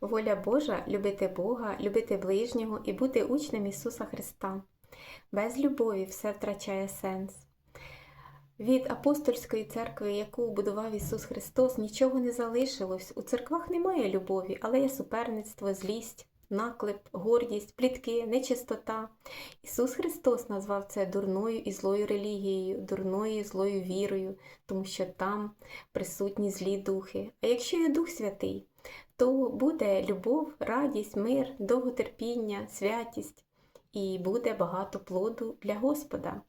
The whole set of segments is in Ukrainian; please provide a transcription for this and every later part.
Воля Божа любити Бога, любити ближнього і бути учнем Ісуса Христа. Без любові все втрачає сенс. Від апостольської церкви, яку будував Ісус Христос, нічого не залишилось. У церквах немає любові, але є суперництво, злість, наклеп, гордість, плітки, нечистота. Ісус Христос назвав це дурною і злою релігією, дурною і злою вірою, тому що там присутні злі духи. А якщо є Дух Святий, то буде любов, радість, мир, довготерпіння, святість і буде багато плоду для Господа,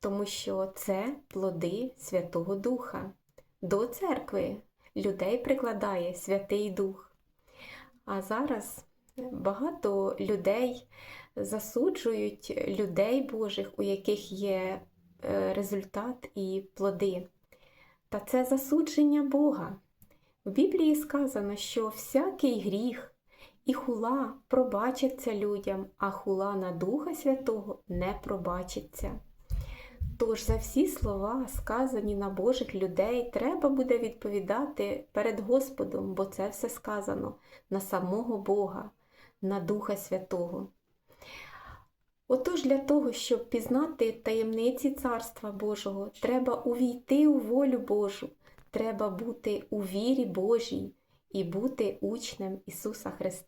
тому що це плоди Святого Духа. До церкви людей прикладає Святий Дух. А зараз багато людей засуджують людей Божих, у яких є е, результат і плоди. Та це засудження Бога. В Біблії сказано, що всякий гріх і хула пробачаться людям, а хула на Духа Святого не пробачиться. Тож за всі слова, сказані на Божих людей, треба буде відповідати перед Господом, бо це все сказано на самого Бога, на Духа Святого. Отож, для того, щоб пізнати таємниці Царства Божого, треба увійти у волю Божу, треба бути у вірі Божій і бути учнем Ісуса Христа.